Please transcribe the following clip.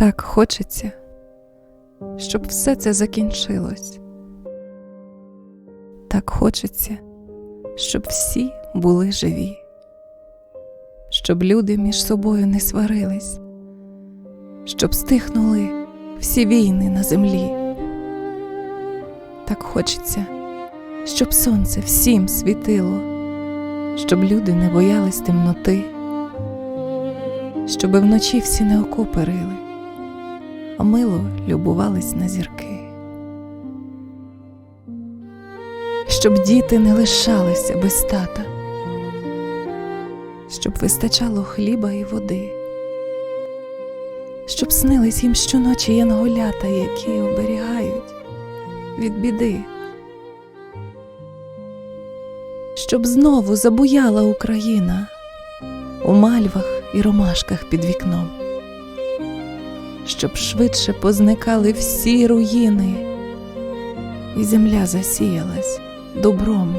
Так хочеться, щоб все це закінчилось. Так хочеться, щоб всі були живі, щоб люди між собою не сварились, щоб стихнули всі війни на землі. Так хочеться, щоб сонце всім світило, щоб люди не боялись темноти, щоби вночі всі не окопи рили, мило любувались на зірки. Щоб діти не лишалися без тата, щоб вистачало хліба і води, щоб снились їм щоночі янголята, які оберігають від біди, щоб знову забуяла Україна у мальвах і ромашках під вікном, щоб швидше позникали всі руїни, і земля засіялась добром